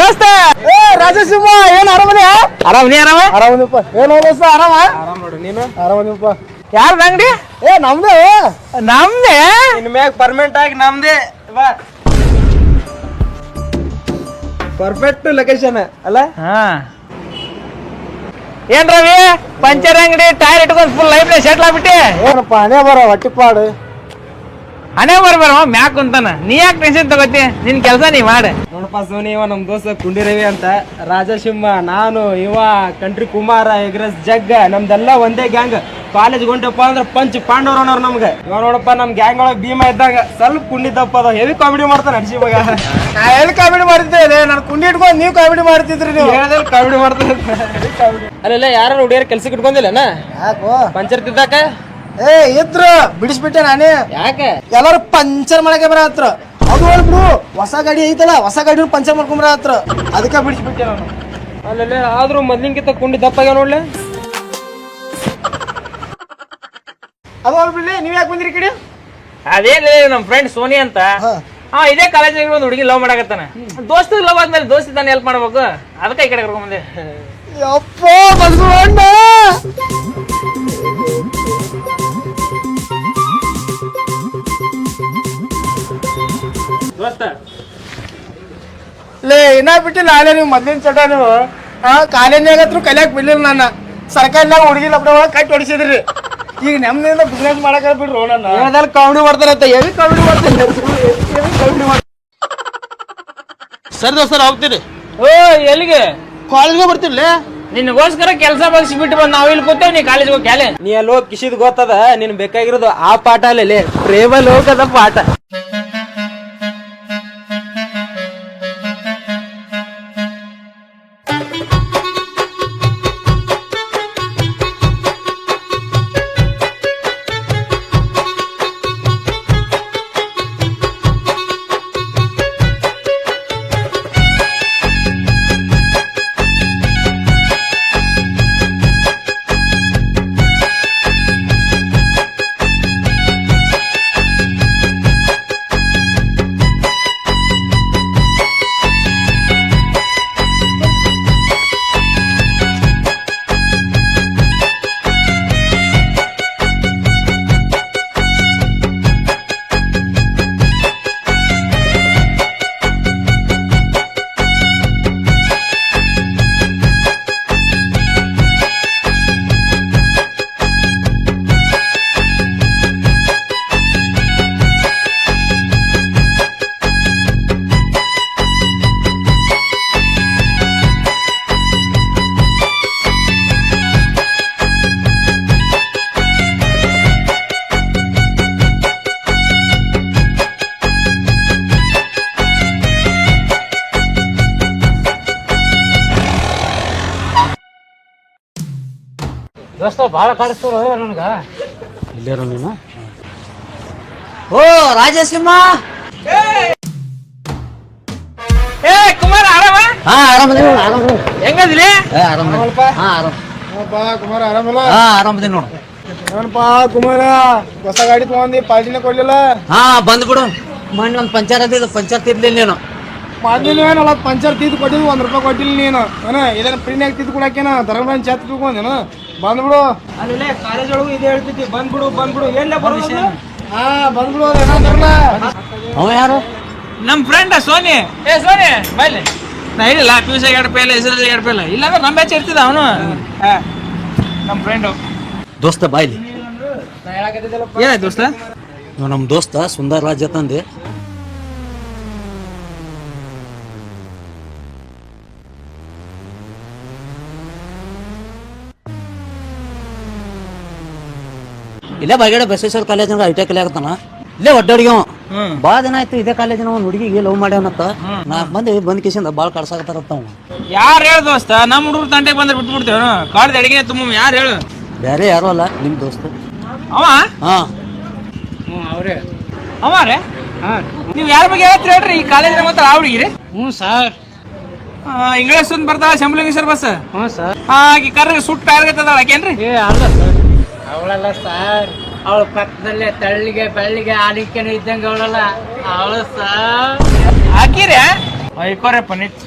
ದೋಸ್ತ! ಏ ರಾಜಸಿಂಹ ಏನ್ ಆರಾಮದ್ಯಾ ಆರಾಮ್ ನೀ ಆರಾಮ? ಆರಾಮದಿಪ್ಪ ಏನು ದೋಸ್ತ ಆರಾಮ? ಆರಾಮ್ ನೋಡು ನೀನು? ಆರಾಮದಿಪ್ಪ ಯಾರ್ದ ಅಂಗಡಿ? ಏ ನಮ್ದು ನಮ್ದೆ? ಇನ್ ಮ್ಯಾಗ ಪರ್ಮನೆಂಟ್ ಆಗಿ ನಮ್ದೇ. ಬಾ. ಪರ್ಫೆಕ್ಟ್ ಲೊಕೇಶನ್ ಅಲ್ಲ? ಹಾ. ಏನ್ ರವಿ? ಪಂಚರ್ ಅಂಗಡಿ ಟೈರ್ ಇಟ್ಕೊಂಡ್ ಫುಲ್ ಲೈಫ್ ಸೆಟ್ಲ್ ಆಗ್ಬಿಟ್ಟೆ? ಏನಪ್ಪ ಹಣೆ ಬರ ಹೊಟ್ಟಿಪಾಡು ಹಣೆ ಬರ್ಬಾರ ಮ್ಯಾಕ್ ಅಂತಾನ. ನೀ ಯಾಕೆ ಟೆನ್ಷನ್ ತಗೋತಿ? ನಿನ್ ಕೆಲಸ ನೀ ಮಾಡ. ನೋಡಪ್ಪ ಸೋನಿ ಇವ ನಮ್ ದೋಸ್ತ ಕುಂಡಿರವಿ ಅಂತ. ರಾಜಸಿಂಹ ನಾನು ಇವ ಕಂಟ್ರಿ ಕುಮಾರ ಎಗ್ರಸ್ ಜಗ್ಗ ನಮ್ದೆಲ್ಲ ಒಂದೇ ಗ್ಯಾಂಗ್ ಕಾಲೇಜ್ ಹೊಂಟಪ್ಪ ಅಂದ್ರೆ ಪಂಚ್ ಪಾಂಡವ್ರ ಅನ್ನೋರು ನಮ್ಗೆ. ಇವ ನೋಡಪ್ಪ ನಮ್ ಗ್ಯಾಂಗ್ ಒಳಗೆ ಭೀಮ ಇದ್ದಾಗ ಸ್ವಲ್ಪ ಕುಂಡಿದ್ದಪ್ಪ ಅದ ಹೆವಿ ಕಾಮಿಡಿ ಮಾಡ್ತಾನೆ ನಡ್ಸಿ ಮಗ ನಾ ಎಲ್ಲಿ ಕಾಮಿಡಿ ಮಾಡಿದ್ದೆ ನಾನು ಕುಂಡಿ ಇಟ್ಕೊಂಡು ನೀವು ಕಾಮಿಡಿ ಮಾಡ್ತಿದ್ರಿ ನೀವು. ಹೇಳ್ದಲ್ಲಿ ಕಾಮಿಡಿ ಮಾಡ್ತಾರೆ ಅಲ್ಲೆಲ್ಲ ಯಾರು ಹುಡುಗಿಯರ್ ಕೆಲ್ಸಕ್ಕೆ ಇಟ್ಕೊಂಡಿಲ್ಲ ಯಾಕೋ? ಪಂಚರ್ ತಿದ್ದಾಕ? ಏ ಇತ್ರ ಬಿಡಿಸ್ಬಿಟ್ಟೆ ನಾನೇ. ಯಾಕೆ? ಎಲ್ಲಾರು ಪಂಚರ್ ಮಾಡಕ್ಕೆ ಬರ ಹತ್ರ ಅದು ಹೇಳ್ಬಿಡು ಹೊಸ ಗಾಡಿ ಐತಲ್ಲ ಹೊಸ ಗಾಡಿ ಪಂಚರ್ ಮಾಡ್ಕೊಂಬರ ಹತ್ರ ಅದಕ್ಕೆ ಬಿಡಿಸ್ಬಿಟ್ಟೆ ನಾನು. ಅಲ್ಲೇ ಆದ್ರೂ ಮೊದ್ಲಿನ್ಕಿಂತ ಕುಂಡಿ ದಪ್ಪಾಗ ನೋಡ್ಲೆ? ಅದು ಹೇಳ್ಬಿಡ್ಲಿ ನೀವ್ ಯಾಕೆ ಬಂದಿರಿ ಕಡೆ? ಅದೇನಿಲ್ಲ ನಮ್ ಫ್ರೆಂಡ್ ಸೋನಿ ಅಂತ. ಹಾ. ಹಾ ಇದೇ ಕಾಲೇಜಿಗೆ ಒಂದು ಹುಡುಗಿ ಲವ್ ಮಾಡಕತ್ತಾನ. ದೋಸ್ತ ಲವ್ ಆದ್ಮೇಲೆ ದೋಸ್ತ ತಾನೆ ಹೆಲ್ಪ್ ಮಾಡ್ಬೇಕು. ಅದಕ್ಕೆ ಈ ಕಡೆ ಕರ್ಕೊಂಡ್ ಬಂದೆ. ಯಪ್ಪ ಬಸವಣ್ಣ ದೋಸ್ತ ಲೇ ಇನ್ನ ಬಿಟ್ಟಿಲ್ಲ ಆಲೆ ನೀವು ಮೊದ್ಲಿನ ಚಟ ನೀವು. ಹಾ ಕಲಿಯಕ್ ಬಿಡ್ಲಿಲ್ಲ ನನ್ನ. ಸರ್ಕಾರದಾಗ ಹುಡುಗಿ ಲಬ್ಡ ಒಳಗೆ ಕಟ್ಟಿ ಹೊಡಿಸಿದ್ರಿ. ಈಗ ನಮ್ದಿಂದ ಬಿಸ್ನೆಸ್ ಮಾಡಕ್ ಬಿಡ್ರಿ ನನ್ನ. ಕಾಮಿಡಿ ಮಾಡ್ತಾರಂತ ಎಲ್ಲಿ ಕಾಮಿಡಿ ಮಾಡ್ತಾರೆ. ಕಾಮಿಡಿ ಮಾಡ್ತಾರೆ. ಸರಿ ದೋಸ್ತರ ಹೋಗ್ತೀರಿ ಓ ಎಲ್ಲಿಗೆ? ಕಾಲೇಜ್ಗೆ ಬರ್ತಿರ್ಲಿ ನಿನಗೋಸ್ಕರ ಕೆಲಸ ಬಗ್ಸಿ ಬಿಟ್ಟು ಬಂದು ನಾವು ಇಲ್ಲಿ ಕೂತೇವೆ ನೀ ಕಾಲೇಜ್ಗೆ ಹೋಗಿ ಕ್ಯಾಲೆ? ನೀ ಅಲ್ಲಿ ಹೋಗಿ ಕಿಶಿದ್ ಗೊತ್ತದ? ನಿನ್ ಬೇಕಾಗಿರೋದು ಆ ಪಾಠ ಅಲ್ಲೇ ಪ್ರೇಮ ಲೋಕದ ಪಾಠ. ದೋಸ್ತ ಭಾಳ ಕಾಡಿಸ್ತಾರ ನನಗ? ಓ ರಾಜಸಿಂಹ! ಏ ಕುಮಾರ ಆರಾಮ? ಹಾ ಆರಾಮದಿ ನೋಡು ಆರಾಮ ಹೆಂಗದಿಲಿ? ಏ ಆರಾಮ ಹಾ ಆರಾಮ. ಕುಮಾರ ಆರಾಮಲ್ಲ ಹಾ ನೋಡು. ಏನಪ್ಪಾ ಕುಮಾರ ಹೊಸ ಗಾಡಿ ತಗೊಂಡಿ ಪಾರ್ಟಿನ ಕೊಡ್ಲಿಲ್ಲ? ಹಾ ಬಂದ್ಬಿಡು. ಮೊನ್ನೆ ಒಂದು ಪಂಚರ್ ಅದಿದ್ದು ಪಂಚರ್ ತಿರ್ಲಿಲ್ಲ ನೀನು. ಮೊದ್ಲಿನ ಏನಲ್ಲ ಪಂಚರ್ ತಿದ್ದು ಕೊಟ್ಟಿದ್ವಿ ಒಂದ್ ರೂಪಾಯಿ ಕೊಟ್ಟಿಲ್ಲ ನೀನು. ಏನ ಇದನ್ನ ಪ್ರೀನ್ಯಾಗ ತಿದ್ದು ಕೊಡಕ್ಕೇನ? ಧರ್ಮರಾಜ್ ಚಾತ್ ತಿಳ್ಕೊಂಡೇನ ಬಂದ್ಬಿಡು. ಅಲ್ಲೇ ಕಾಲೇಜ್ ಒಳಗೂ ಇದೇ ಹೇಳ್ತಿದ್ದಿ ಬಂದ್ಬಿಡು ಬಂದ್ಬಿಡು ಎಲ್ಲ ಬರೋದು ಹಾ ಬಂದ್ಬಿಡು ಅವ ಯಾರು? ನಮ್ ಫ್ರೆಂಡ್ ಸೋನಿ. ಏ ಸೋನಿ ಬೈಲಿ. ನಾ ಹೇಳಿಲ್ಲ ಪಿ ಯು ಸಿ ಎರಡು ಇಲ್ಲ ಹೆಸರಲ್ಲಿ ಎರಡು ಪೇಲ ಇಲ್ಲಾಂದ್ರೆ ನಮ್ಮ ಬ್ಯಾಚ್ ಇರ್ತಿದ್ದ ಅವನು. ನಮ್ಮ ಫ್ರೆಂಡು ದೋಸ್ತ ಬಾಯ್ಲಿ ಏನಾಯ್ತು ದೋಸ್ತ? ನಮ್ಮ ದೋಸ್ತ ಸುಂದರ್ ರಾಜ್ ತಂದೆ. ಇಲ್ಲೇ ಬಾಗೇಡ ಬಸವೇಶ್ವರ ಕಾಲೇಜಿನ ಐ ಟಿ ಕಲಿಯಾಕತ್ತಾನ ಇಲ್ಲೇ ಒಡ್ಡಾಡಿಗೆ ಭಾಳ ದಿನ ಆಯ್ತು ಇದೇ ಕಾಲೇಜಿನ ಒಂದು ಹುಡುಗಿಗೆ ಲವ್ ಮಾಡ್ಯಾನತ್ತ ನಾಲ್ಕು ಮಂದಿ ಬಂದ್ ಕಿಸಿಂದ ಭಾಳ ಕಳ್ಸಾಕತ್ತಾರತ್ತ ಅವ. ಯಾರು ಹೇಳು ದೋಸ್ತ ನಮ್ಮ ಹುಡುಗರು ತಂಟೆಗೆ ಬಂದ್ರೆ ಬಿಟ್ಬಿಡ್ತೇವೆ ಕಾಡ್ದ ಅಡಿಗೆ ತುಂಬ ಯಾರು ಹೇಳು? ಬೇರೆ ಯಾರು ಅಲ್ಲ ನಿಮ್ಮ ದೋಸ್ತ. ಅವ? ಹಾ. ಅವರೇ. ಹಾಂ. ನೀವು ಯಾರ ಬಗ್ಗೆ ಹೇಳ್ತೀರಿ ಹೇಳ್ರಿ ಈ ಕಾಲೇಜಿನ ಮಾತ್ರ ಆ ಹುಡುಗಿರಿ ಹ್ಞೂ ಸರ್. ಇಂಗ್ಲಿಷ್ ಒಂದು ಬರ್ತಾಳ ಶಂಬಲಿಂಗ್ ಸರ್ ಬಸ್? ಹ್ಞೂ ಸರ್. ಆಗಿ ಕರ್ರಿಗೆ ಸುಟ್ಟು ಕಾರ್ಗತ್ತದ ಆಕೇನ್ರಿ? ಏ ಅಲ್ಲ ಸರ್. ಅವಳಲ್ಲ ಸರ್. ಅವಳ ಪಕ್ಕದಲ್ಲೇ ತಳ್ಳಿಗೆ ಬೆಳ್ಳಿಗೆ ಆಲಿಕೆನೂ ಇದ್ದಂಗೆ ಅವಳಲ್ಲ. ಅವಳು ಸರ್. ಹಾಕಿರಿ? ಐಕೋರಪ್ಪ ನಿತ್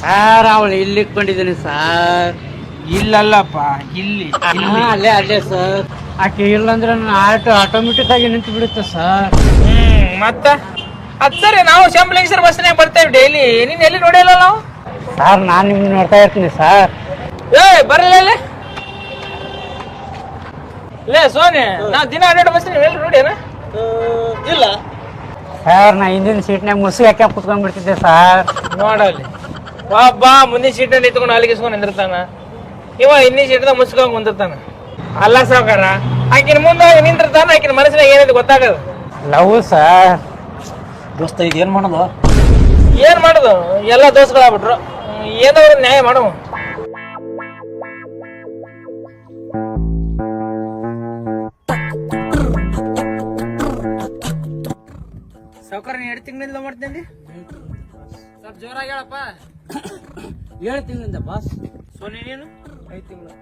ಸರ್ ಅವಳು ಇಲ್ಲಿ ಇಟ್ಕೊಂಡಿದ್ದೀನಿ ಸರ್. ಇಲ್ಲಲ್ಲಪ್ಪ ಇಲ್ಲಿ ಇಲ್ಲಿ. ಅಲ್ಲೇ ಅಲ್ಲೇ ಸರ್. ಆಕೆ ಇಲ್ಲಂದ್ರೆ ನನ್ನ ಆಟೋ ಆಟೋಮೆಟಿಕ್ ಆಗಿ ನಿಂತು ಬಿಡುತ್ತೆ ಸರ್. ಹ್ಮ್ ಮತ್ತ? ಅದ್ ಸರಿ ನಾವು ಶಂಬಲಿಂಗ್ಸರ್ ಬಸ್ನಾಗ ಬರ್ತೇವೆ ಡೈಲಿ. ನೀನ್ ಎಲ್ಲಿ ನೋಡಿಲ್ಲ ನಾವು? ಸರ್ ನಾನು ನಿಮ್ಗೆ ನೋಡ್ತಾ ಇರ್ತೀನಿ ಸರ್. ಏ ಬರಲ್ಲ ಇಲ್ಲಿ ಲೇ ಸೋನಿ ನಾ ದಿನ ಅಡ್ಡಾಡ ಬಸ್ ಎಲ್ಲಿ ನೋಡ್ಯಾನ ಇಲ್ಲ. ಸರ್ ನಾ ಹಿಂದಿನ ಸೀಟ್ನಾಗ ಹಾಕ್ಯಾ ಕುತ್ಕೊಂಡ್ ಬಿಡ್ತಿದ್ದೆ ಸರ್ ನೋಡಲ್ಲಿ. ಬಾ ಮುಂದಿನ ಸೀಟ್ ನಿಂತ್ಕೊಂಡು ಅಲ್ಲಿಗಿಸ್ಕೊಂಡು ನಿಂದಿರ್ತಾನ. ಇವ ಹಿಂದಿನ ಸೀಟ್ದಾಗ ಮುಸ್ಕೊಂಡು ಕುಂದಿರ್ತಾನ. ಅಲ್ಲ ಸಾವುಕಾರ ಆಕಿನ ಮುಂದೆ ನಿಂತಿರ್ತಾನ ಆಕಿನ ಮನಸ್ಸಿನಾಗ ಏನೈತೆ ಗೊತ್ತಾಗದು. ಲವ್ ಸರ್ ದೋಸ್ತ ಈಗ ಏನ್ ಮಾಡೋದು? ಏನು ಮಾಡೋದು? ಎಲ್ಲ ದೋಸ್ಗಳಾಗ್ಬಿಟ್ರು. ಹ್ಮ್, ಏನೋ ನ್ಯಾಯ ಮಾಡು. ಸಾವ್ಕಾರ ನೀ ಎರಡು ತಿಂಗಳಿಂದ ಮಾಡ್ತೇನೆ ಸ್ವಲ್ಪ ಜೋರಾಗಿ ಹೇಳಪ್ಪ. ಏಳು ತಿಂಗಳಿಂದ ಬಾಸ್. ಸೋನಿ ನೀನು? ಐದು ತಿಂಗಳು.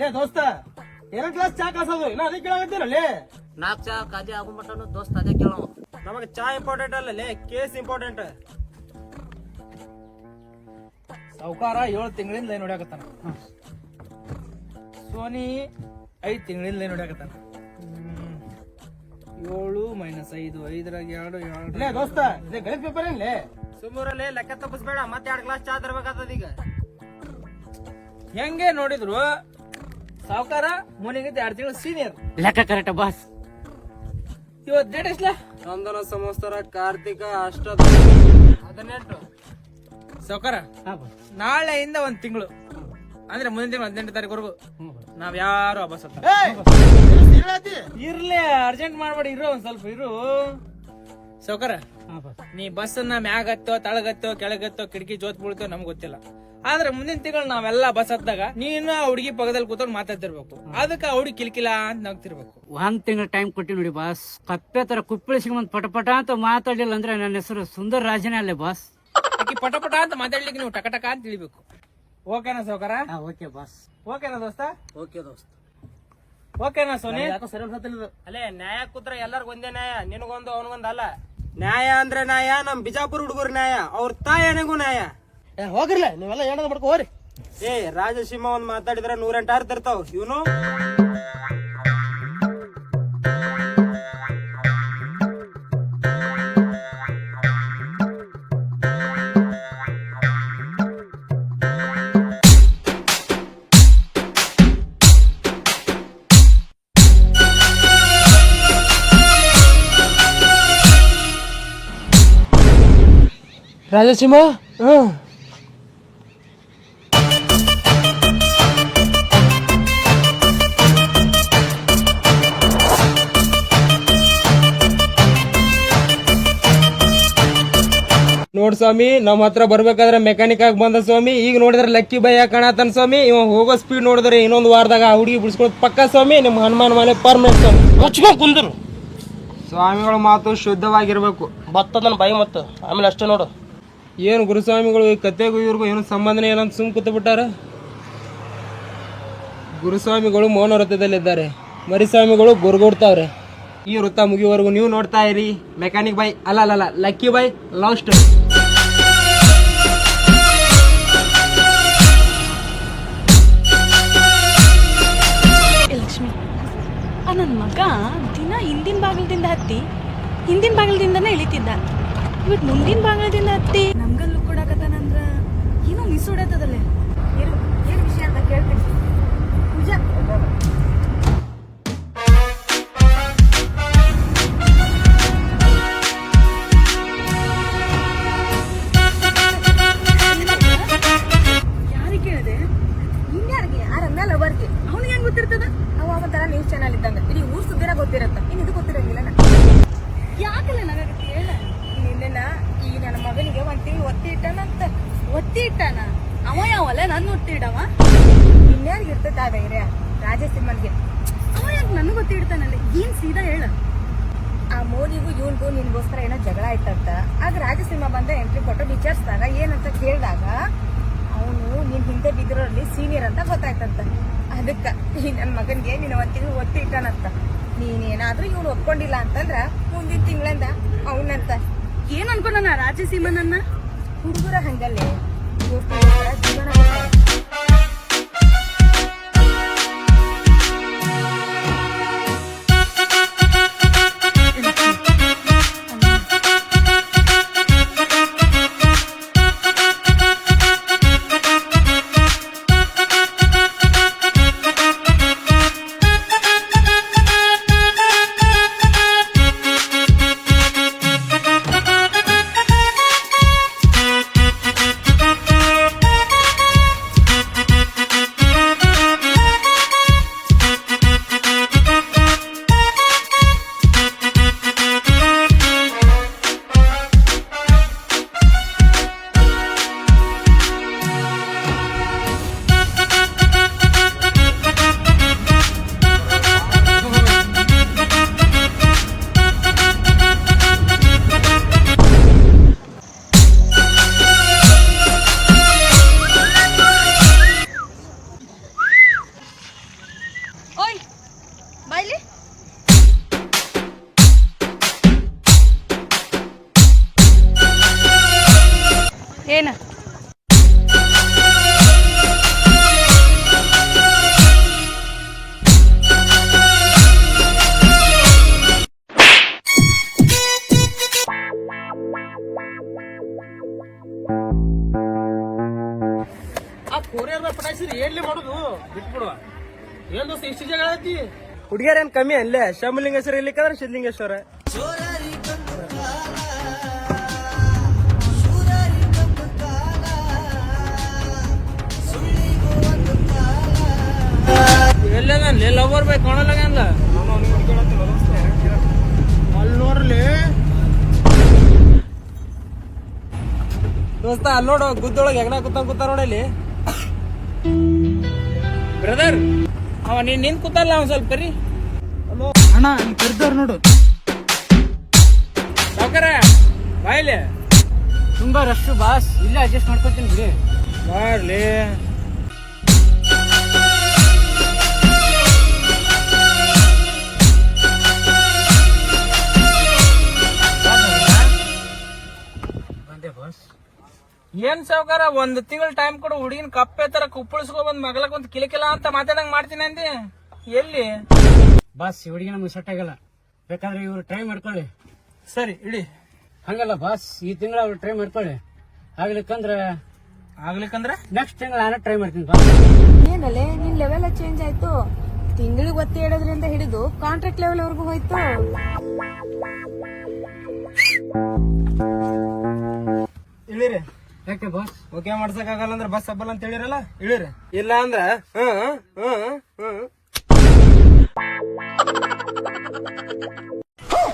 ಲೇ ದೋಸ್ತ ಎರಡು ಗ್ಲಾಸ್ ಚಾ ಕಾಸೋದು? ಇನ್ನ ಅದಕ್ಕೆ ಲೇ. ನಾಲ್ಕು ಚಾ ಕಾಜಿ ಆಗುಂಬಟ್ಟನು ದೋಸ್ತ ಅದೇ ಕೇಳೋ. ನಮಗೆ ಚಾ ಇಂಪಾರ್ಟೆಂಟ್ ಅಲ್ಲ ಲೇ ಕೇಸ್ ಇಂಪಾರ್ಟೆಂಟ್ ಸಾವುಕಾರ ಏಳು ತಿಂಗಳಿಂದ ನೋಡ್ಯಾಕತ್ತಾನ ಸೋನಿ ಐದು ತಿಂಗಳಿಂದ ನೋಡ್ಯಾಕತ್ತಾನ. ಏಳು ಮೈನಸ್ ಐದು ಐದರಾಗ ಎರಡು ಎರಡು. ಲೇ ದೋಸ್ತ ಇದೇ ಗಣಿತ ಪೇಪರ್ ಏನ್ಲೇ? ಸುಮ್ಮೂರಲ್ಲಿ ಲೆಕ್ಕ ತಪ್ಪಿಸ್ಬೇಡ ಮತ್ತೆ ಎರಡು ಗ್ಲಾಸ್ ಚಾ ತರಬೇಕಾಗ್ತದ ಈಗ. ಹೆಂಗೆ ನೋಡಿದ್ರು? ಸಾವುಕಾರ ಮುನಿಗಿದ್ದ ಎರಡು ತಿಂಗಳು ಸೀನಿಯರ್ ಲೆಕ್ಕ ಕರೆಕ್ಟ್ ಬಾಸ್ ಇವತ್ತು ಡೇಟ್ ಎಷ್ಟಲ? ನಂದನ ಸಂವತ್ಸರ ಕಾರ್ತಿಕ ಅಷ್ಟ ಹದಿನೆಂಟು. ಸಾವುಕಾರ ನಾಳೆಯಿಂದ ಒಂದ್ ತಿಂಗಳು. ಅಂದ್ರೆ ಮುಂದಿನ ತಿಂಗಳು ಹದಿನೆಂಟು ತಾರೀಕುವರೆಗೂ ನಾವ್ ಯಾರು ವಾಪಸ್ ಹತ್ತ ಇರ್ಲಿ ಅರ್ಜೆಂಟ್ ಮಾಡ್ಬೇಡಿ ಇರು ಒಂದ್ ಸ್ವಲ್ಪ ಇರು. ಸೌಕರ ಹಾಂ ನೀ ಬಸ್ ಅನ್ನ ಮ್ಯಾಗತ್ತೋ ತಳಗತ್ತೋ ಕೆಳಗತ್ತೋ ಕಿಟಕಿ ಜೋತ್ ಬೀಳ್ತೋ ನಮ್ಗೆ ಗೊತ್ತಿಲ್ಲ. ಆದ್ರೆ ಮುಂದಿನ ತಿಂಗಳು ನಾವೆಲ್ಲ ಬಸ್ ಹತ್ತಾಗ ನೀನು ಆ ಹುಡುಗಿ ಪಕ್ಕದಲ್ಲಿ ಕೂತ್ಕೊಂಡು ಮಾತಾಡ್ತಿರ್ಬೇಕು. ಅದಕ್ಕೆ ಹುಡುಗಿ ಕಿಲ್ಕಿಲ ಅಂತ ನಗ್ತಿರ್ಬೇಕು. ಒಂದ್ ತಿಂಗಳ ಟೈಮ್ ಕೊಟ್ಟಿ ನೋಡಿ ಬಾಸ್. ಕಪ್ಪೆ ತರ ಕುಪ್ಪಳಿಸ್ಕೊಂಡ್ ಪಟ ಪಟ ಅಂತ ಮಾತಾಡ್ಲಿಲ್ಲ ಅಂದ್ರೆ ನನ್ನ ಹೆಸರು ಸುಂದರ್ ರಾಜನೇ ಅಲ್ಲೇ ಬಾಸ್. ಆಕಿ ಪಟ ಪಟ ಅಂತ ಮಾತಾಡ್ಲಿಕ್ಕೆ ನೀವು ಟಕ ಟಕ ಅಂತ ತಿಳಿಬೇಕು. ಓಕೆನಾ ಸೌಕರ ಓಕೆ ಬಾಸ್. ಓಕೆನಾ ದೋಸ್ತ? ಓಕೆ ದೋಸ್ತ. ಓಕೆನಾ ಸೋನಿ. ಯಾಕೋ ಸರಿ ಅನ್ಸತ್ತಿಲ್ಲ ಅಲ್ಲೇ ನ್ಯಾಯ ಕೂತ್ರ ಎಲ್ಲರಿಗೂ ಒಂದೇ ನ್ಯಾಯ ನಿನಗೊಂದು ಅವನಿಗೊಂದು ಅಲ್ಲ. ನ್ಯಾಯ ಅಂದ್ರೆ ನ್ಯಾಯ ನಮ್ ಬಿಜಾಪುರ ಹುಡುಗರು ನ್ಯಾಯ ಅವ್ರ ತಾಯನಿಗೂ ನ್ಯಾಯ. ಹೋಗಿರ್ಲ ನೀವೆಲ್ಲ ಏನಾದ್ರು ಮಾಡ್ಕೋ ಹೋರಿ ಏ ರಾಜಸಿಂಹ ಒಂದ್ ಮಾತಾಡಿದ್ರೆ ನೂರೆಂಟು ಅರ್ಥ ಇರ್ತಾವ ಇವನು? ರಾಜಸಿಂಹ ಹ್ಮ್ ನೋಡ್ ಸ್ವಾಮಿ ನಮ್ಮ ಹತ್ರ ಬರ್ಬೇಕಾದ್ರೆ ಮೆಕ್ಯಾನಿಕ್ ಆಗಿ ಬಂದ ಸ್ವಾಮಿ ಈಗ ನೋಡಿದ್ರೆ ಲಕ್ಕಿ ಬೈ ಕಾಣತನ್ ಸ್ವಾಮಿ? ಇವ ಹೋಗೋ ಸ್ಪೀಡ್ ನೋಡಿದ್ರೆ ಇನ್ನೊಂದು ವಾರದಾಗ ಆ ಹುಡುಗಿ ಬಿಡಿಸ್ಕೊಳ್ ಪಕ್ಕ ಸ್ವಾಮಿ ನಿಮ್ಮ ಹನುಮಾನ್ ಮನೆ ಪರ್ಮನೆಂಟ್ ಸ್ವಾಮಿ. ಮುಚ್ಕೊಂಡ್ ಕುಂದ್ರು. ಸ್ವಾಮಿಗಳ ಮಾತು ಶುದ್ಧವಾಗಿರ್ಬೇಕು. ಬತ್ತದನ ನನ್ನ ಬಾಯಿ ಮತ್ತು. ಆಮೇಲೆ ಅಷ್ಟೇ ನೋಡು. ಏನು ಗುರುಸ್ವಾಮಿಗಳು ಈ ಕತೆಗೂ ಇವ್ರಿಗೂ ಏನು ಸಂಬಂಧನೇ ಇಲ್ಲ ಅಂತ ಸುಮ್ ಕೂತು ಬಿಟ್ಟಾರ ಗುರುಸ್ವಾಮಿಗಳು ಮೌನ ವೃತ್ತದಲ್ಲಿದ್ದಾರೆ. ಮರಿಸ್ವಾಮಿಗಳು ಗುರುಗುಡ್ತಾವ್ರೆ ಈ ವೃತ್ತ ಮುಗಿಯುವವರೆಗೂ ನೀವು ನೋಡ್ತಾ ಇರಿ. ಮೆಕ್ಯಾನಿಕ್ ಬೈ ಅಲ್ಲ ಅಲ್ಲ lucky by love story Lakshmi ನನ್ನ ಮಗ ದಿನ ಹಿಂದಿನ ಬಾಗಿಲದಿಂದ ಹತ್ತಿ, ಹಿಂದಿನ ಬಾಗಿಲದಿಂದನೇ ಇಳಿತಿದ್ದ. ಮುಂದಿನ ಬಾಂಗ್ಲಾದಿಂದ ಹತ್ತಿ ನಮ್ಗಲ್ಲೂ ಕೊಡಕತ್ತಾನಂದ್ರ ಏನೋ ಮಿಸ್ ಹೊಡತದಲ್ಲೇ? ಇವನ್ಗೂ ನಿನ್ಗೋಸ್ಕರ ಏನೋ ಜಗಳ ಆಯ್ತಂತ. ಆಗ ರಾಜಸಿಂಹ ಬಂದ ಎಂಟ್ರಿ ಕೊಟ್ಟು ವಿಚಾರಿಸಿದಾಗ ಏನಂತ ಕೇಳಿದಾಗ ಅವನು ನಿನ್ ಹಿಂದೆ ಬಿದ್ದಿರೋರಲ್ಲಿ ಸೀನಿಯರ್ ಅಂತ ಗೊತ್ತಾಯ್ತಂತ. ಅದಕ್ಕ ಈ ನನ್ ಮಗನ್ಗೆ ನೀನು ಒಂದು ತಿಂಗಳು ಒತ್ತಿ ಇಟ್ಟಾನಂತ ನೀನೇನಾದ್ರೂ ಇವ್ನು ಒಪ್ಕೊಂಡಿಲ್ಲ ಅಂತಂದ್ರ ಮುಂದಿನ ತಿಂಗಳಿಂದ ಅವನಂತ. ಏನ್ ಅನ್ಕೊಂಡ ರಾಜ ನನ್ನ ಹುಡುಗರ ಹಂಗಲ್ಲೇ. ಜೀವನ ಆ ಕೋರಿಯರ್ ಪಟಾಯಿಸಿದ್ರೆ ಏನ್ಲಿ ಮಾಡುದು? ಬಿಟ್ಬಿಡುವ. ಏನ್ ದೋಸ್ತ ಇಷ್ಟು ಜಗಳ ಐತಿ ಹುಡುಗಿಯರ್ ಏನ್ ಕಮ್ಮಿ ಅಲ್ಲೇ ಶಂಭಲಿಂಗೇಶ್ವರ ಇರ್ಲಿಕ್ಕಂದ್ರೆ ಶಿವಲಿಂಗೇಶ್ವರ ಎಲ್ಲದ ಲವರ್ ಬೈ ಕಾಣಲಾಗಲ್ಲ ಅಲ್ಲಿ? ನೋಡ್ಲಿ ದೋಸ್ತ ಅಲ್ಲಿ ನೋಡು ಗುದ್ದೊಳಗೆ ಹೆಗ್ನ ಕೂತ ಕೂತ ನೋಡಲಿ ಬ್ರದರ್ ಅವ ನೀನ್ ನಿಂತ್ ಕೂತಲ್ಲ ಒಂದು ಸ್ವಲ್ಪ ಕರಿ. ಅಣ್ಣ ಕರ್ದವ್ರು ನೋಡು. ಸಾವುಕಾರ ಬಾಯ್ಲೆ ತುಂಬಾ ರಶ್ ಬಾಸ್ ಇಲ್ಲೇ ಅಡ್ಜಸ್ಟ್ ಮಾಡ್ಕೊತೀನಿ ಬಿಡಿ. ಬಾರ್ಲಿ. ಏನ್ ಸಾವುಕಾರ? ಒಂದ್ ತಿಂಗಳ ಟೈಮ್ ಕೊಡು ಹುಡುಗಿನ ಕಪ್ಪೆ ತರ ಕುಪ್ಪಳಿಸ್ಕೊ ಬಂದ್ ಮಗಳಕ್ ಒಂದ್ ಕಿಲಕಿಲ ಅಂತ ಮಾತಾಡಂಗ್ ಮಾಡ್ತೀನಿ ಅಂದಿ? ಎಲ್ಲಿ? ಬಾಸ್ ಈ ಹುಡುಗಿ ನಮ್ಗೆ ಸೆಟ್ ಆಗಲ್ಲ. ಬೇಕಾದ್ರೆ ಇವ್ರು ಟ್ರೈ ಮಾಡ್ಕೊಳ್ಳಿ. ಸರಿ ಇಡಿ. ಹಂಗಲ್ಲ ಬಾಸ್ ಈ ತಿಂಗಳ ಅವ್ರು ಟ್ರೈ ಮಾಡ್ಕೊಳ್ಳಿ. ಆಗ್ಲಿಕ್ಕಂದ್ರೆ ಆಗ್ಲಿಕ್ಕಂದ್ರೆ? ನೆಕ್ಸ್ಟ್ ತಿಂಗಳ ನಾನು ಟ್ರೈ ಮಾಡ್ತೀನಿ ಬಾಸ್. ಏನಲ್ಲೇ ನಿನ್ ಲೆವೆಲ್ ಚೇಂಜ್ ಆಯ್ತು. ತಿಂಗಳಿಗೆ ಒತ್ತಿ ಹೇಳೋದ್ರಿಂದ ಹಿಡಿದು ಕಾಂಟ್ರಾಕ್ಟ್ ಲೆವೆಲ್ ವರ್ಗು ಹೋಯ್ತು. ಇಳಿರಿ. ಯಾಕೆ ಬಸ್ ಓಕೆ ಮಾಡ್ಸಕ್ ಆಗಲ್ಲ ಅಂದ್ರೆ ಬಸ್ ಹಬ್ಬಲ್ಲ ಅಂತ ಹೇಳಿರಲ್ಲ ಇಳಿರಿ. ಇಲ್ಲ ಅಂದ್ರ? ಹ್ಮ್ ಹ್ಮ್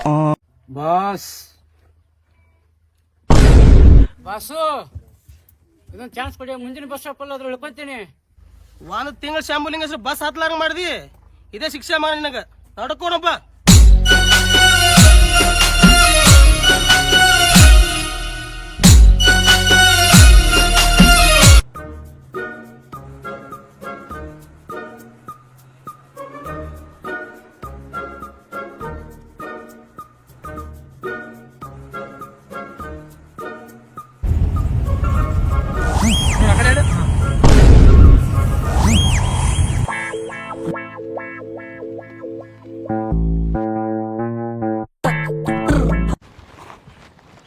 ಹ್ಮ್ ಬಾಸ್ ಬಾಸು ಇದೊಂದು ಚಾನ್ಸ್ ಕೊಡಿ ಮುಂದಿನ ಬಸ್ ಸ್ಟಾಪ್ ಅಲ್ಲಿ ಅದ್ರ ಇಳ್ಕೊಂತೀನಿ ಒಂದು ತಿಂಗಳ ಶಾಂಬುಲಿಂಗ ಬಸ್ ಹತ್ಲಾರ ಮಾಡಿದಿ? ಇದೇ ಶಿಕ್ಷೆ ಮಾಡಿ ನಿನಗ. ನಡ್ಕೋಣಪ್ಪ.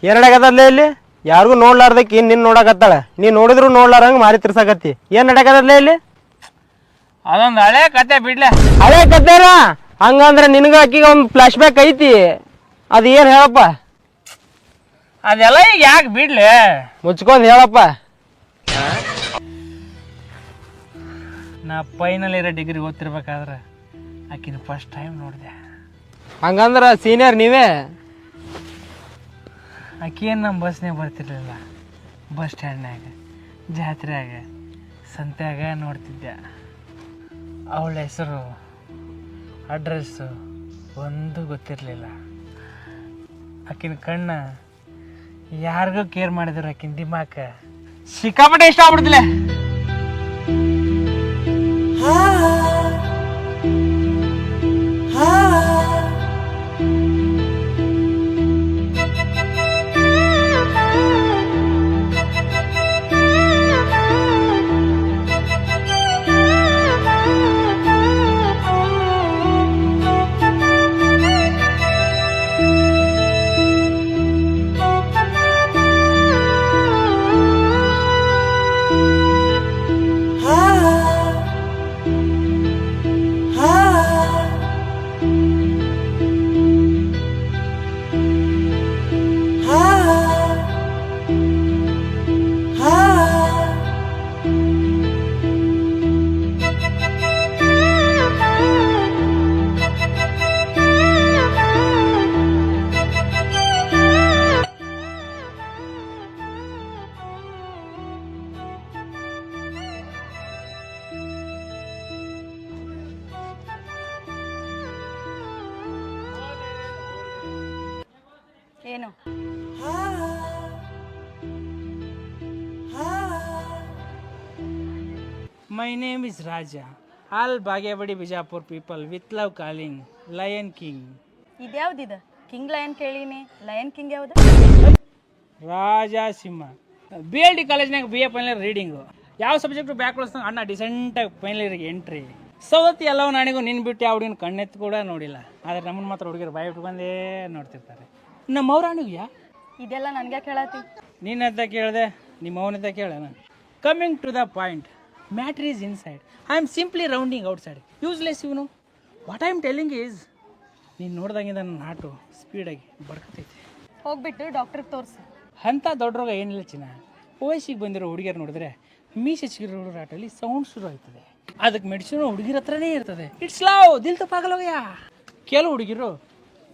ಎರಡಾಗದಲ್ಲೇ ಇಲ್ಲಿ? ಯಾರಿಗೂ ನೋಡ್ಲಾರ್ದಕ್ಕೆ ನಿನ್ನ ನಿನ್ ನೋಡಕತ್ತಾಳ. ನೀ ನೋಡಿದ್ರು ನೋಡ್ಲಾರಂಗೆ ಮಾರಿ ತಿರ್ಸಾಕತ್ತಿ. ಏನ್ ನಡಕದಲ್ಲೇ ಇಲ್ಲಿ? ಅದೊಂದ್ ಹಳೆ ಕತೆ ಬಿಡ್ಲೆ. ಹಳೆ ಕತ್ತೇನ ಹಂಗಂದ್ರೆ ನಿನಗ ಆಕಿಗೆ ಒಂದು ಫ್ಲಾಶ್ ಬ್ಯಾಕ್ ಐತಿ. ಅದು ಏನ್ ಹೇಳಪ್ಪ? ಅದೆಲ್ಲ ಈಗ ಯಾಕೆ ಬಿಡ್ಲೆ? ಮುಚ್ಕೊಂಡು ಹೇಳಪ್ಪ. ನಾ ಫೈನಲ್ ಇರೋ ಡಿಗ್ರಿ ಓದ್ತಿರ್ಬೇಕಾದ್ರೆ ಆಕಿನ ಫಸ್ಟ್ ಟೈಮ್ ನೋಡಿದೆ. ಹಂಗಂದ್ರೆ ಸೀನಿಯರ್ ನೀವೇ? ಆಕಿ ಏನು ನಮ್ಮ ಬಸ್ನಾಗ ಬರ್ತಿರ್ಲಿಲ್ಲ? ಬಸ್ ಸ್ಟ್ಯಾಂಡ್ನಾಗ ಜಾತ್ರೆಯಾಗ, ಸಂತ್ಯಾಗ ನೋಡ್ತಿದ್ದೆ. ಅವಳ ಹೆಸರು ಅಡ್ರೆಸ್ಸು ಒಂದು ಗೊತ್ತಿರಲಿಲ್ಲ. ಆಕಿನ ಕಣ್ಣ ಯಾರಿಗೂ ಕೇರ್ ಮಾಡಿದ್ರು ಆಕಿನ ದಿಮಾಕ. ಸಿಕ್ಕಾಪಟ್ಟೆ ಇಷ್ಟ ಆಗ್ಬಿಡ್ತಿಲ್ಲ my name is Raja all Bagewadi Bijapur people with love calling lion king ಇದ್ಯಾವ್ದಿದ? King lion ಕೇಳೀನಿ. ಲಯನ್ ಕಿಂಗ್ ಯಾವ್ದು? ರಾಜ ಸಿಂಹ ಬಿ ಎಲ್ ಡಿ ಕಾಲೇಜ್ನಾಗ ಬಿ ಎ ಫೈನಲ್ ರೀಡಿಂಗು ಯಾವ ಸಬ್ಜೆಕ್ಟ್ ಬ್ಯಾಕ್ ಉಳಿಸ್ದಂಗೆ ಅಣ್ಣ ಡಿಸೆಂಟಾಗಿ ಫೈನಲಿಗೆ ಎಂಟ್ರಿ ಸವತಿ ಎಲ್ಲವ ನಾಣಿಗೂ ನಿನ್ನ ಬಿಟ್ಟು ಯಾವ ಹುಡುಗಿನ ಕಣ್ಣೆತ್ತು ಕೂಡ ನೋಡಿಲ್ಲ. ಆದರೆ ನಮ್ಮನ್ನ ಮಾತ್ರ ಹುಡುಗಿರು ಬಾಯಿ ಬಿಟ್ಟು ಬಂದೇ ನೋಡ್ತಿರ್ತಾರೆ. ನಮ್ಮ ಅವ್ರಾಣಿಗೂ ಯಾ? ಇದೆಲ್ಲ ನನಗೆ ಕೇಳತ್ತಿ. ನಿನ್ನ ಹತ್ರ ಕೇಳಿದೆ ನಿಮ್ಮ ಅವನಂತ ಕೇಳೋಣ coming to the point matter is inside I am simply rounding outside useless ಇವನು what I am telling is ನೀನು ನೋಡ್ದಂಗಿಂದ ನನ್ನ ಆಟು ಸ್ಪೀಡಾಗಿ ಬಡ್ಕತೈತಿ ಹೋಗ್ಬಿಟ್ಟು ಡಾಕ್ಟ್ರಿಗೆ ತೋರಿಸಿ. ಅಂಥ ದೊಡ್ಡ ರೋಗ ಏನಿಲ್ಲ ಚಿನ್ನ. ವಯಸ್ಸಿಗೆ ಬಂದಿರೋ ಹುಡುಗಿಯರು ನೋಡಿದ್ರೆ ಮೀಸೆ ಚಿಗಿರೋ ಆಟಲ್ಲಿ ಸೌಂಡ್ ಶುರು ಆಯ್ತದೆ. ಅದಕ್ಕೆ ಮೆಡಿಸಿನ್ ಹುಡುಗಿರ ಹತ್ರನೇ ಇರ್ತದೆ. ಇಟ್ಸ್ ಲಾವ್ ದಿಲ್ ತಪ್ಪಾಗಲ್ಲೋಗ್ಯ ಕೆಲವು ಹುಡುಗಿರು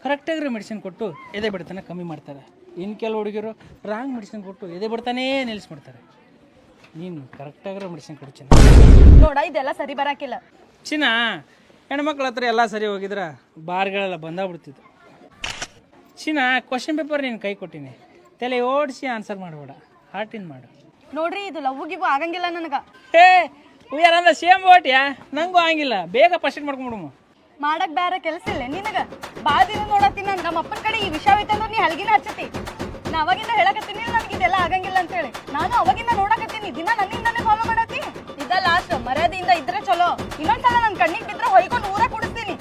ಕರೆಕ್ಟಾಗಿರೋ ಮೆಡಿಸಿನ್ ಕೊಟ್ಟು ಎದೆ ಬಿಡ್ತಾನೆ ಕಮ್ಮಿ ಮಾಡ್ತಾರೆ. ಇನ್ನು ಕೆಲವು ಹುಡುಗಿರು ರಾಂಗ್ ಮೆಡಿಸಿನ್ ಕೊಟ್ಟು ಎದೆ ಬಿಡ್ತಾನೇ ನಿಲ್ಲಿಸ್ಬಿಡ್ತಾರೆ ನೀನು ಕರೆಕ್ಟಾಗಿರೋ ಮೆಡಿಸಿನ್ ಕೊಡು ಚಿನ್ನ. ನೋಡ ಇದೆಲ್ಲ ಸರಿ ಬರಾಕಿಲ್ಲ. ಚಿನ್ನ ಹೆಣ್ಮಕ್ಳ ಹತ್ರ ಎಲ್ಲ ಸರಿ ಹೋಗಿದ್ರ ಬಾರ್ಗಳೆಲ್ಲ ಬಂದಾಗ್ಬಿಡ್ತಿತ್ತು. ಚಿನ್ನ ಕ್ವಶನ್ ಪೇಪರ್ ನೀನು ಕೈ ಕೊಟ್ಟಿನಿ. ತಲೆ ಓಡಿಸಿ ಆನ್ಸರ್ ಮಾಡ್ಬೇಡ. ಹಾರ್ಟಿನ್ ಮಾಡು. ನೋಡ್ರಿ ಇದು ಲವ್ ಗಿವ್ ಆಗಂಗಿಲ್ಲ ನನಗ. ಹೇ ಉಯ್ಯಾರ ಅಂದ ಸೇಮ್ ಓಟ್ಯಾ ನಂಗೂ ಆಗಿಲ್ಲ ಬೇಗ ಫಸ್ಟ್ ಮಾಡ್ಕೊಂಬಿಡುಮು ಮಾಡಕ್ ಬೇರೆ ಕೆಲಸ ಇಲ್ಲ ನಿನಗ. ಬಾದಿನ ನೋಡತ್ತೀನಿ ನಾನು ನಮ್ಮ ಅಪ್ಪನ ಕಡೆ ಈ ವಿಷಯ ಐತಂದ್ರೆ ನೀ ಹಲ್ಗಿನ ಹಚ್ಚತಿ. ನಾ ಅವಾಗಿಂದ ಹೇಳಕತ್ತೀನಿ ನನಗೆ ಇದೆಲ್ಲ ಆಗಂಗಿಲ್ಲ ಅಂತೇಳಿ ನಾನು ಅವಾಗಿಂದ ನೋಡಕತ್ತೀನಿ. ದಿನ ನನ್ನಿಂದನೇ ಫಾಲೋ ಮಾಡತ್ತಿ. ಇದ ಲಾಸ್ಟ್ ಮರ್ಯಾದೆಯಿಂದ ಇದ್ರೆ ಚಲೋ. ಇನ್ನೊಂದ್ಸಲ ನನ್ನ ಕಣ್ಣಿಗೆ ಬಿದ್ರೆ ಹೊಯ್ಕೊಂಡು ಊರ ಕುಡಿಸ್ತೀನಿ.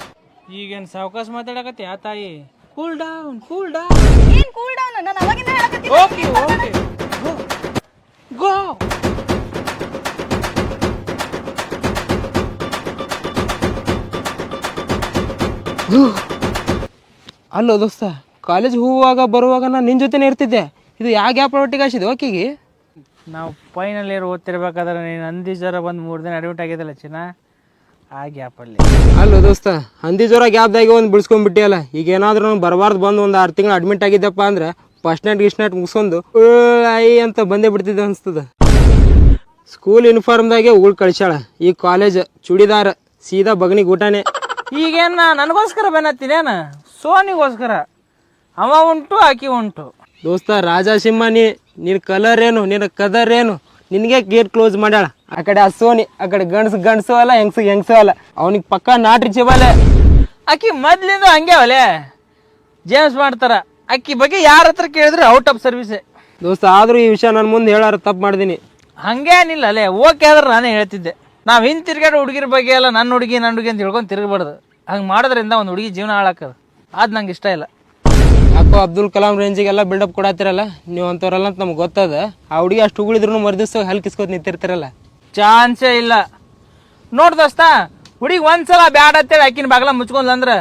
ಈಗೇನ್ ಸಾವಕಾಶ ಮಾತಾಡಕತ್ತಿ ಆ ತಾಯಿ? ಕೂಲ್ ಡೌನ್ ಕೂಲ್ ಡೌನ್ ಏನ್ ಕೂಲ್ ಡೌನ್ ನಾನು ಅವಾಗಿಂದ ಹೇಳಕತ್ತೀನಿ. ಓಕೆ ಓಕೆ ಗೋ ಅಲ್ಲೋ ದೋಸ್ತ. ಕಾಲೇಜ್ ಹೋಗುವಾಗ ಬರುವಾಗ ನಾನು ನಿನ್ನ ಜೊತೆನೇ ಇರ್ತಿದ್ದೆ. ಇದು ಯಾವ ಗ್ಯಾಪ್ ಒಟ್ಟಿಗೆ ಹಾಸಿದ್ದು ಓಕೆಗೆ ನಾವು ಫೈನಲ್ ಇಯರ್ ಓದ್ತಿರ್ಬೇಕಾದ್ರೆ ನೀನು ಹಂದಿ ಜ್ವರ ಬಂದು ಮೂರು ದಿನ ಅಡ್ಮಿಟ್ ಆಗಿದ್ದಲ್ಲ ಚಿನ್ನ? ಆ ಗ್ಯಾಪಲ್ಲಿ ಅಲ್ಲೋ. ದೋಸ್ತ ಹಂದಿ ಜ್ವರ ಗ್ಯಾಪ್ದಾಗೆ ಒಂದು ಬಿಡಿಸ್ಕೊಂಡ್ಬಿಟ್ಟಿಯಲ್ಲ ಈಗ ಏನಾದ್ರೂ ಬರಬಾರ್ದು ಬಂದು ಒಂದು ಆರು ತಿಂಗಳು ಅಡ್ಮಿಟ್ ಆಗಿದ್ದಪ್ಪ ಅಂದ್ರೆ ಫಸ್ಟ್ ನೈಟ್ ಗಿಸ್ಟ್ ನೈಟ್ ಮುಗಿಸ್ಕೊಂಡು ಐ ಅಂತ ಬಂದೇ ಬಿಡ್ತಿದ್ದೆ ಅನ್ಸ್ತದ. ಸ್ಕೂಲ್ ಯೂನಿಫಾರ್ಮ್ದಾಗೆ ಉಳ್ ಕಳಿಸ್ಯಾಳ. ಈ ಕಾಲೇಜ್ ಚೂಡಿದಾರ ಸೀದಾ ಬಗನಿಗೆ ಊಟನೇ. ಈಗೇನ ನನಗೋಸ್ಕರ ಬೆನ್ನತ್ತಿನೇನ ಸೋನಿಗೋಸ್ಕರ. ಅವ ಉಂಟು ಆಕಿ ಉಂಟು. ದೋಸ್ತ ರಾಜಾ ನೀ ನಿನ್ನ ಕಲರ್ ಏನು ನಿನ್ನ ಕದರ್ ಏನು? ನಿನಗೆ ಗೇಟ್ ಕ್ಲೋಸ್ ಮಾಡ್ಯಾಳ. ಆ ಕಡೆ ಆ ಸೋನಿ ಆ ಕಡೆ ಗಂಡ್ಸು ಗಂಡ್ಸು ಅಲ್ಲ ಹೆಂಗ್ಸು ಹೆಂಗ್ಸು ಅಲ್ಲ. ಅವನಿಗೆ ಪಕ್ಕ ನಾಟ್ರಿ ಚಿಬಾಲೆ ಆಕಿ ಮೊದ್ಲಿಂದ ಹಂಗೆ ಅವಲೆ. ಜೇಮ್ಸ್ ಮಾಡ್ತಾರ. ಅಕ್ಕಿ ಬಗ್ಗೆ ಯಾರ ಹತ್ರ ಕೇಳಿದ್ರೆ ಔಟ್ ಆಫ್ ಸರ್ವಿಸ್ ದೋಸ್ತ ಆದ್ರೂ ಈ ವಿಷಯ ನನ್ನ ಮುಂದೆ ಹೇಳಾರ ತಪ್ಪು ಮಾಡಿದೀನಿ. ಹಂಗೇನಿಲ್ಲ ಅಲ್ಲೇ ಓಕೆ ಆದ್ರೆ ನಾನೇ ಹೇಳ್ತಿದ್ದೆ. ನಾವು ಹಿಂದೆ ತಿರ್ಗಾಡೋ ಹುಡುಗಿರ ಬಗ್ಗೆ ಎಲ್ಲ ನನ್ನ ಹುಡುಗಿ ನನ್ನ ಹುಡುಗಿ ಅಂತ ಹೇಳ್ಕೊಂಡು ತಿರುಗಬಾರ್ದು. ಹಂಗೆ ಮಾಡೋದ್ರಿಂದ ಒಂದು ಹುಡುಗಿ ಜೀವನ ಹಾಳಾಕದು ಅದು ನಂಗೆ ಇಷ್ಟ ಇಲ್ಲ. ಅಬ್ದುಲ್ ಕಲಾಂ ರೇಂಜಿಗೆಲ್ಲ ಬಿಲ್ಡಪ್ ಕೊಡತ್ತಿರಲ್ಲ ನೀವು ಅಂತವ್ರಲ್ಲ ಅಂತ ನಮ್ಗೆ ಗೊತ್ತದ. ಆ ಹುಡುಗಿ ಅಷ್ಟು ಉಗುಳಿದ್ರು ಮರ್ದಿವ್ಸ ಹಲ್ ಕಿಸ್ಕೋತ್ ನಿಂತಿರ್ತಾರಲ್ಲ. ಚಾನ್ಸೇ ಇಲ್ಲ. ನೋಡ್ ದೋಸ್ತ ಹುಡುಗಿ ಒಂದ್ಸಲ ಬ್ಯಾಡ ಅಂತೇಳಿ ಆಕಿನ ಬಾಗ್ಲ ಮುಚ್ಕೊಂಡ್ಲ ಅಂದ್ರ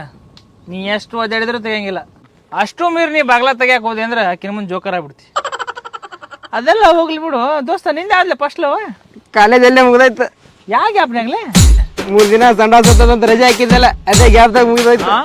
ನೀ ಎಷ್ಟು ಓದಾಡಿದ್ರು ತೆಗಿಯಂಗಿಲ್ಲ. ಅಷ್ಟು ಮೀರಿ ನೀ ಬಾಗ್ಲ ತೆಗಿಯಕ್ ಹೋದೆ ಅಂದ್ರೆ ಆಕಿನ ಮುಂದೆ ಜೋಕರ್ ಆಗ್ಬಿಡ್ತಿ. ಅದೆಲ್ಲ ಹೋಗ್ಲಿ ಬಿಡು. ದೋಸ್ತ ನಿಂದೆ ಆದ್ಲೆ ಫಸ್ಟ್ ಲವ್ ಕಾಲೇಜಲ್ಲೇ ಮುಗ್ದಾಯ್ತು. ಯಾವ ಗ್ಯಾಪ್ನಾಗ್ಲೇ ಮೂರು ದಿನ ಸಂಡಾಸ್ ಅಂತ ರಜೆ ಹಾಕಿದ್ದಲ್ಲ ಅದೇ ಗ್ಯಾಪ್ದಾಗ ಮುಗಿದೋಯ್ತು.